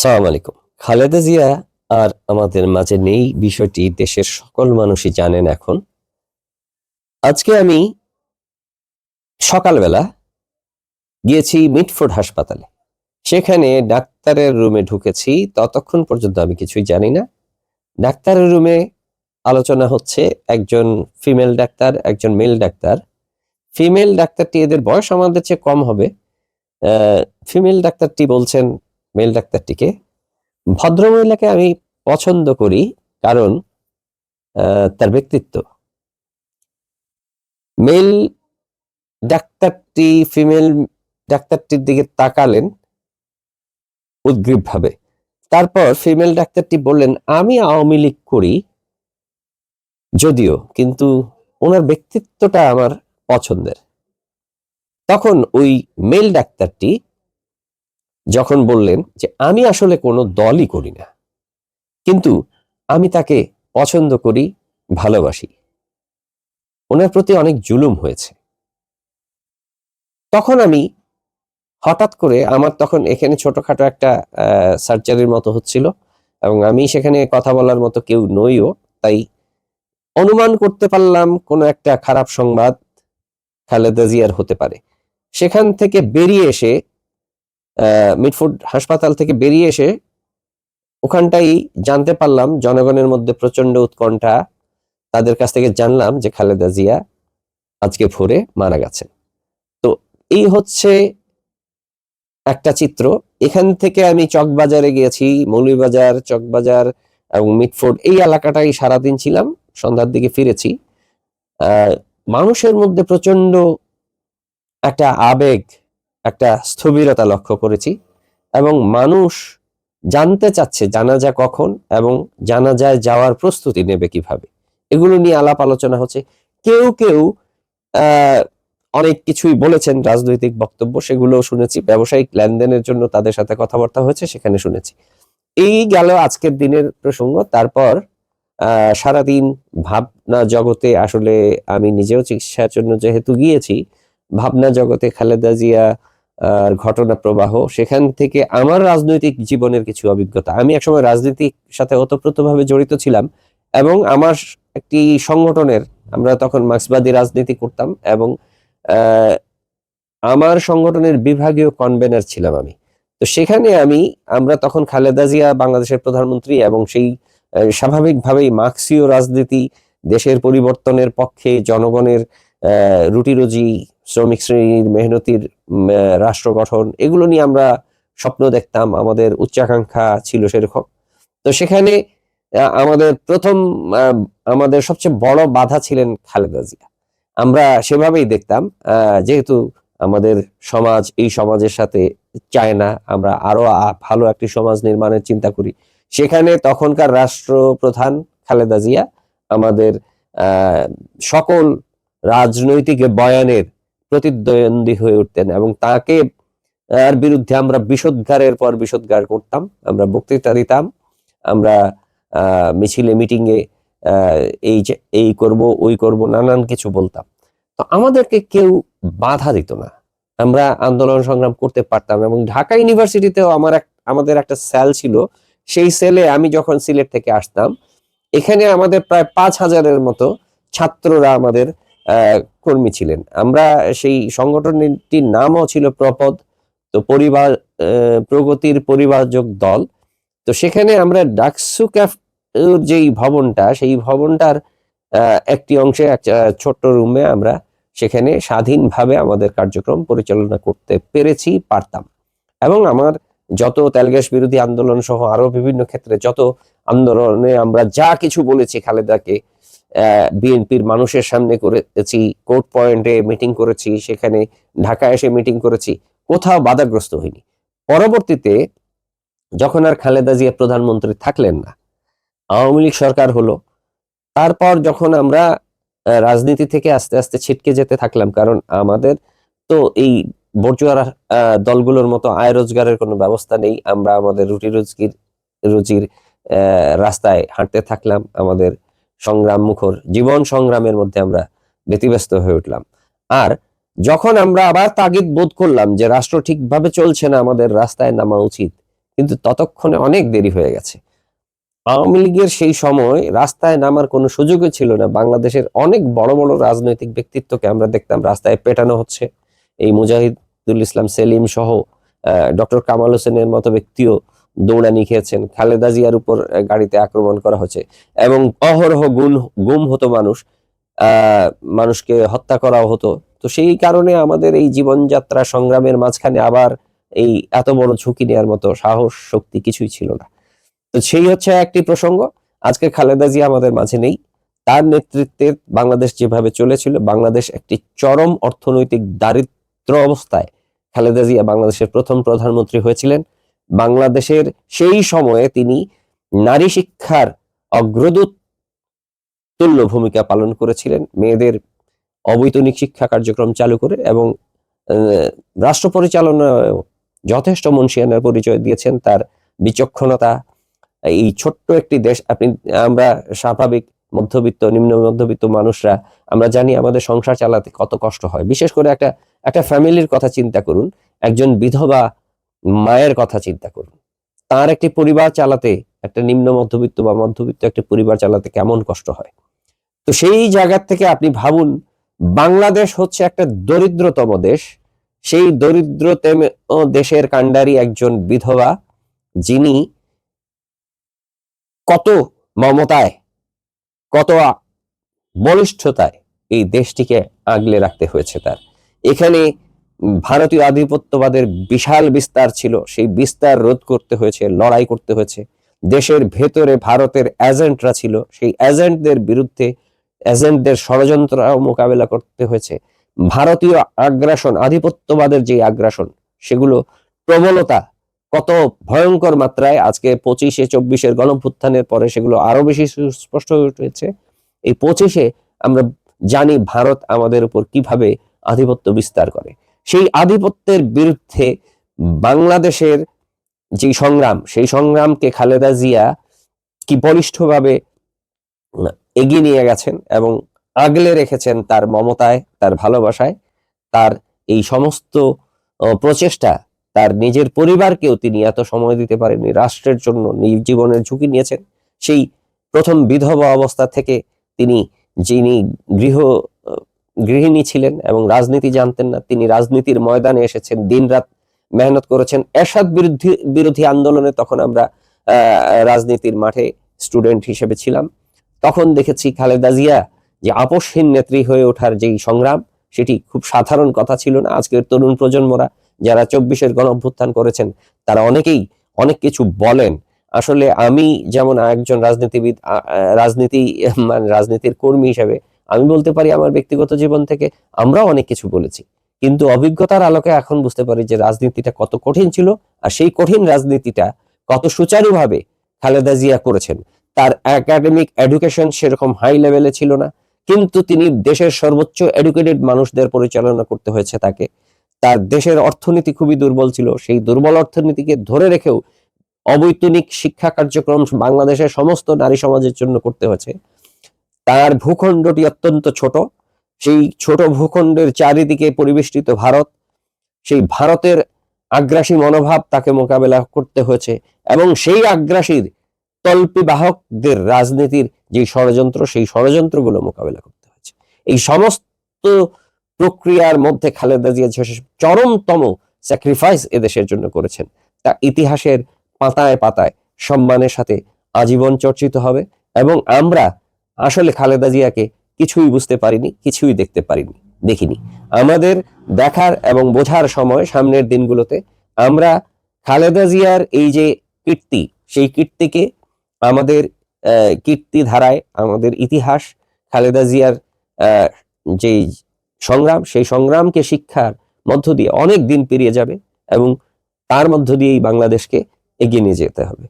সালাম আলাইকুম। খালেদা জিয়া আর আমাদের মাঝে নেই বিষয়টি দেশের সকল মানুষই জানেন এখন। আজকে আমি সকালবেলা গিয়েছি মিটফোর্ড হাসপাতালে। সেখানে ডাক্তারের রুমে ঢুকেছি। ততক্ষণ পর্যন্ত আমি কিছুই জানি না। ডাক্তারের রুমে আলোচনা হচ্ছে একজন ফিমেল ডাক্তার, একজন মেল ডাক্তার। ফিমেল ডাক্তারটি এদের বয়স আমাদের চেয়ে কম হবে। ফিমেল ডাক্তারটি বলছেন মেল ডাক্তারটিকে। ভদ্রমহিলাকে আমি পছন্দ করি কারণ তার ব্যক্তিত্ব। মেল ডাক্তারটি, ফিমেল ডাক্তারটির দিকে তাকালেন উদ্গ্রীবভাবে। তারপর ফিমেল ডাক্তারটি বললেন, আমি আওয়ামী লীগ করি, যদিও, কিন্তু ওনার ব্যক্তিত্বটা আমার পছন্দের। তখন ওই মেল ডাক্তারটি যখন বললেন যে, আমি আসলে কোনো দলই করি না, কিন্তু আমি তাকে পছন্দ করি, ভালোবাসি। ওনার প্রতি অনেক জুলুম হয়েছে। তখন আমি হঠাৎ করে আমার তখন এখানে ছোটখাটো একটা সার্জারির মতো হচ্ছিল এবং আমি সেখানে কথা বলার মতো কেউ নইও, তাই অনুমান করতে পারলাম কোনো একটা খারাপ সংবাদ খালেদা জিয়ার হতে পারে। সেখান থেকে বেরিয়ে এসে মিটফুড হাসপাতাল থেকে বেরিয়ে এসে ওখানটাই জানতে পারলাম, জনগণের মধ্যে প্রচণ্ড উৎকণ্ঠা। তাদের কাছ থেকে জানলাম যে খালেদা জিয়া আজকে ভোরে মারা গেছেন। তো এই হচ্ছে একটা চিত্র। এখান থেকে আমি চকবাজারে গিয়েছি, মৌলভীবাজার, চকবাজার এবং মিটফোর্ড এই এলাকাটাই সারাদিন ছিলাম, সন্ধ্যার দিকে ফিরেছি। মানুষের মধ্যে প্রচণ্ড একটা আবেগ একটা স্থবিরতা লক্ষ্য করেছি এবং মানুষ জানতে চাচ্ছে জানাজা কখন এবং জানাজায় যাওয়ার প্রস্তুতি নেবে কীভাবে। এগুলো নিয়ে আলাপ আলোচনা হচ্ছে। কেউ কেউ অনেক কিছুই বলেছেন, রাজনৈতিক বক্তব্য সেগুলো শুনেছি। ব্যবসায়িক লেনদেনের জন্য তাদের সাথে কথাবার্তা হয়েছে, সেখানে শুনেছি। এই গেল আজকের দিনের প্রসঙ্গ। তারপর সারাদিন ভাবনা জগতে আসলে আমি নিজেও চিকিৎসার জন্য যেহেতু গিয়েছি, ভাবনা জগতে খালেদা জিয়া আর ঘটনা প্রবাহ, সেখান থেকে আমার রাজনৈতিক জীবনের কিছু অভিজ্ঞতা। আমি একসময় রাজনীতির সাথে ওতপ্রোতভাবে জড়িত ছিলাম এবং আমার একটি সংগঠনের, আমরা তখন মার্ক্সবাদী রাজনীতি করতাম এবং আমার সংগঠনের বিভাগীয় কনভেনার ছিলাম আমি। তো সেখানে আমি, আমরা তখন খালেদা জিয়া বাংলাদেশের প্রধানমন্ত্রী এবং সেই স্বাভাবিকভাবেই মার্ক্সীয় রাজনীতি, দেশের পরিবর্তনের পক্ষে জনগণের রুটি রুজি শ্রমিক শ্রেণির মেহনতির রাষ্ট্র গঠন, এগুলো নিয়ে আমরা স্বপ্ন দেখতাম, আমাদের উচ্চাকাঙ্ক্ষা ছিল সেরকম। তো সেখানে আমাদের প্রথম আমাদের সবচেয়ে বড় বাধা ছিলেন খালেদা জিয়া। আমরা সেভাবেই দেখতাম যেহেতু আমাদের সমাজ, এই সমাজের সাথে চায় না, আমরা আরও ভালো একটি সমাজ নির্মাণের চিন্তা করি। সেখানে তখনকার রাষ্ট্রপ্রধান খালেদা জিয়া আমাদের সকল রাজনৈতিক বয়ানের প্রতিদ্বন্দ্বী হয়ে উঠতেন এবং তাকে আর বিরুদ্ধে আমরা বিষোদ্গারের পর বিষোদ্গার করতাম, আমরা বক্তৃতা দিতাম, আমরা মিছিলে মিটিংয়ে এই এই করব, ওই করব, নানান কিছু বলতাম। তো আমাদেরকে কেউ বাধা দিত না। আমরা আন্দোলন সংগ্রাম করতে পারতাম এবং ঢাকা ইউনিভার্সিটিতেও আমার আমাদের একটা সেল ছিল। সেই সেলে আমি যখন সিলেট থেকে আসতাম, এখানে আমাদের প্রায় পাঁচ হাজারের মতো ছাত্ররা আমাদের কর্মী ছিলেন। আমরা সেই সংগঠনটির নামও ছিল প্রপদ, তো পরিবার প্রগতির পরিবারযোগ দল। তো সেখানে আমরা ডাকসু ক্যাফ যেই ভবনটা, সেই ভবনটার একটি অংশে ছোট্ট রুমে আমরা সেখানে স্বাধীনভাবে আমাদের কার্যক্রম পরিচালনা করতে পেরেছি, পারতাম। এবং আমার যত তেলগ্যাস বিরোধী আন্দোলন সহ আরও বিভিন্ন ক্ষেত্রে যত আন্দোলনে আমরা যা কিছু বলেছি খালেদাকে বিএনপির মানুষের সামনে করেছি কোর্ট পয়েন্টে মিটিং করেছি সেখানে ঢাকায় এসে মিটিং করেছি কোথাও বাধাগ্রস্ত হয়নি পরবর্তীতে যখন আর খালেদা জিয়া প্রধানমন্ত্রী থাকলেন না আওয়ামী লীগ সরকার হলো তারপর যখন আমরা রাজনীতি থেকে আস্তে আস্তে ছিটকে যেতে থাকলাম কারণ আমাদের তো এই বর্জুয়ার দলগুলোর মতো আয় রোজগারের কোনো ব্যবস্থা নেই আমরা আমাদের রুটি রুজির আহ, রাস্তায় হাঁটতে থাকলাম আমাদের সংগ্রাম মুখর, জীবন সংগ্রামের মধ্যে আমরা ব্যতিব্যস্ত হয়ে উঠলাম। আর যখন আমরা আবার তাগিদ বোধ করলাম যে রাষ্ট্র ঠিকভাবে চলছে না, আমাদের রাস্তায় নামা উচিত, কিন্তু ততক্ষণে অনেক দেরি হয়ে গেছে। আওয়ামী লীগের সেই সময় রাস্তায় নামার কোনো সুযোগই ছিল না। বাংলাদেশের অনেক বড় বড় রাজনৈতিক ব্যক্তিত্বকে আমরা দেখতাম, রাস্তায় পেটানো হচ্ছে। এই মুজাহিদুল ইসলাম সেলিম সহ ডক্টর কামাল হোসেনের মতো ব্যক্তিও দৌড়ানি খেয়েছেন। খালেদা জিয়ার উপর গাড়িতে আক্রমণ করা হচ্ছে। এবং অহরহ গুম গুম হতো মানুষ মানুষকে হত্যা করাও হতো। তো সেই কারণে আমাদের এই জীবনযাত্রা সংগ্রামের মাঝখানে আবার এই এত বড় ঝুঁকি নেওয়ার মতো সাহস, শক্তি কিছুই ছিল না। তো সেই হচ্ছে একটি প্রসঙ্গ। আজকে খালেদা জিয়া আমাদের মাঝে নেই। তার নেতৃত্বে বাংলাদেশ যেভাবে চলেছিল, বাংলাদেশ একটি চরম অর্থনৈতিক দারিদ্র অবস্থায় খালেদা জিয়া বাংলাদেশের প্রথম প্রধানমন্ত্রী হয়েছিলেন। বাংলাদেশের সেই সময়ে তিনি নারী শিক্ষার অগ্রদূত তুল্য ভূমিকা পালন করেছিলেন। মেয়েদের অবৈতনিক শিক্ষা কার্যক্রম চালু করে এবং রাষ্ট্র পরিচালনায় যথেষ্ট মনসিয়ানার পরিচয় দিয়েছেন তার বিচক্ষণতা। এই ছোট্ট একটি দেশ, আপনি, আমরা স্বাভাবিক মধ্যবিত্ত, নিম্ন মধ্যবিত্ত মানুষরা, আমরা জানি আমাদের সংসার চালাতে কত কষ্ট হয়। বিশেষ করে একটা একটা ফ্যামিলির কথা চিন্তা করুন। একজন বিধবা মায়ের কথা চিন্তা করুন। তার একটি পরিবার চালাতে, একটা নিম্ন মধ্যবিত্ত বা মধ্যবিত্ত একটা পরিবার চালাতে কেমন কষ্ট হয়? তো সেই জায়গা থেকে আপনি ভাবুন, বাংলাদেশ হচ্ছে একটা দরিদ্রতম দেশ। সেই দরিদ্রতম দেশের কাণ্ডারি একজন বিধবা, যিনি কত মমতায়, কত বলিষ্ঠতায় এই দেশটিকে আগলে রাখতে হয়েছে তার। এখানে ভারতীয় আধিপত্যবাদের বিশাল বিস্তার ছিল। সেই বিস্তার রোধ করতে হয়েছে, লড়াই করতে হয়েছে। দেশের ভেতরে ভারতের এজেন্টরা ছিল। সেই এজেন্টদের বিরুদ্ধে, এজেন্টদের ষড়যন্ত্র মোকাবেলা করতে হয়েছে। ভারতীয় আগ্রাসন, আধিপত্যবাদের যে আগ্রাসন, সেগুলো প্রবলতা, কত ভয়ঙ্কর মাত্রায় আজকে পঁচিশে, চব্বিশের গণভ্যুত্থানের পরে সেগুলো আরও বেশি সুস্পষ্ট হয়ে উঠেছে। এই পঁচিশে আমরা জানি ভারত আমাদের উপর কীভাবে আধিপত্য বিস্তার করে। সেই আধিপত্যের বিরুদ্ধে বাংলাদেশের যে সংগ্রাম, সেই সংগ্রামকে খালেদা জিয়া কি বলিষ্ঠভাবে এগিয়ে নিয়ে গেছেন এবং আগলে রেখেছেন তার মমতায়, তার ভালোবাসায়, তার এই সমস্ত প্রচেষ্টা, তার নিজের পরিবারকেও তিনি এত সময় দিতে পারেননি, রাষ্ট্রের জন্য নিজ জীবনের ঝুঁকি নিয়েছেন। সেই প্রথম বিধবা অবস্থা থেকে তিনি যিনি গৃহ গৃহিণী ছিলেন এবং রাজনীতি জানতেন না। তিনি রাজনীতির ময়দানে এসেছেন, দিনরাত মেহনত করেছেন। এরশাদ বিরোধী বিরোধী আন্দোলনে তখন আমরা রাজনীতির মাঠে স্টুডেন্ট হিসেবে ছিলাম। তখন দেখেছি খালেদা জিয়া যে আপসহীন নেত্রী হয়ে ওঠার যেই সংগ্রাম, সেটি খুব সাধারণ কথা ছিল না। আজকের তরুণ প্রজন্মরা যারা চব্বিশের গণ অভ্যুত্থান করেছেন, তারা অনেকেই অনেক কিছু বলেন। আসলে আমি যেমন একজন রাজনীতিবিদ রাজনীতি মানে রাজনীতির কর্মী হিসেবে আমি বলতে পারি আমার ব্যক্তিগত জীবন থেকে আমরাও অনেক কিছু বলেছি। কিন্তু অভিজ্ঞতার আলোকে এখন বুঝতে পারি যে রাজনীতিটা কত কঠিন ছিল আর সেই কঠিন রাজনীতিটা কত সুচারুভাবে খালেদা জিয়া করেছেন। তার একাডেমিক এডুকেশন সেরকম হাই লেভেলে ছিল না, কিন্তু তিনি দেশের সর্বোচ্চ এডুকেটেড মানুষদের পরিচালনা করতে হয়েছে তাকে। তার দেশের অর্থনীতি খুবই দুর্বল ছিল, সেই দুর্বল অর্থনীতিকে ধরে রেখেও অবৈতনিক শিক্ষা কার্যক্রম বাংলাদেশের সমস্ত নারী সমাজের জন্য করতে হয়েছে। তার ভূখণ্ডটি অত্যন্ত ছোট। সেই ছোট ভূখণ্ডের চারিদিকে পরিবেষ্টিত ভারত। সেই ভারতের আগ্রাসী মনোভাব তাকে মোকাবেলা করতে হয়েছে এবং সেই আগ্রাসীর তল্পি বাহকদের রাজনীতির যে ষড়যন্ত্র, সেই ষড়যন্ত্রগুলো মোকাবেলা করতে হয়েছে। এই সমস্ত প্রক্রিয়ার মধ্যে খালেদা জিয়া চরমতম স্যাক্রিফাইস এদেশের জন্য করেছেন, তা ইতিহাসের পাতায় পাতায় সম্মানের সাথে আজীবন চর্চিত হবে এবং আমরা আসলে খালেদা জিয়াকে কিছুই বুঝতে পারিনি, কিছুই দেখতে পারিনি, দেখিনি। আমাদের দেখার এবং বোঝার সময় সামনের দিনগুলোতে আমরা খালেদা জিয়ার এই যে কীর্তি, সেই কীর্তিকে আমাদের কীর্তি ধারায় আমাদের ইতিহাস, খালেদা জিয়ার যে সংগ্রাম, সেই সংগ্রামকে শিক্ষার মধ্য দিয়ে অনেক দিন পেরিয়ে যাবে এবং তার মধ্য দিয়েই বাংলাদেশকে এগিয়ে নিয়ে যেতে হবে।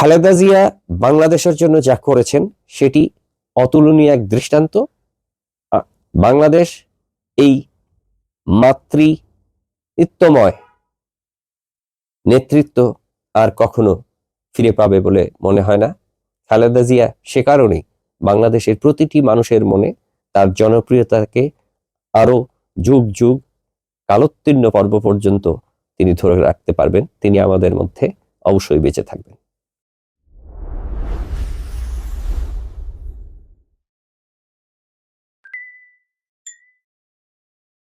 খালেদা জিয়া বাংলাদেশের জন্য যা করেছেন, সেটি অতুলনীয় এক দৃষ্টান্ত। বাংলাদেশ এই মাতৃত্বময় নেতৃত্ব আর কখনো ফিরে পাবে বলে মনে হয় না। খালেদা জিয়া সে কারণেই বাংলাদেশের প্রতিটি মানুষের মনে তার জনপ্রিয়তাকে আরও যুগ যুগ কালোত্তীর্ণ পর্ব পর্যন্ত তিনি ধরে রাখতে পারবেন। তিনি আমাদের মধ্যে অবশ্যই বেঁচে থাকবেন।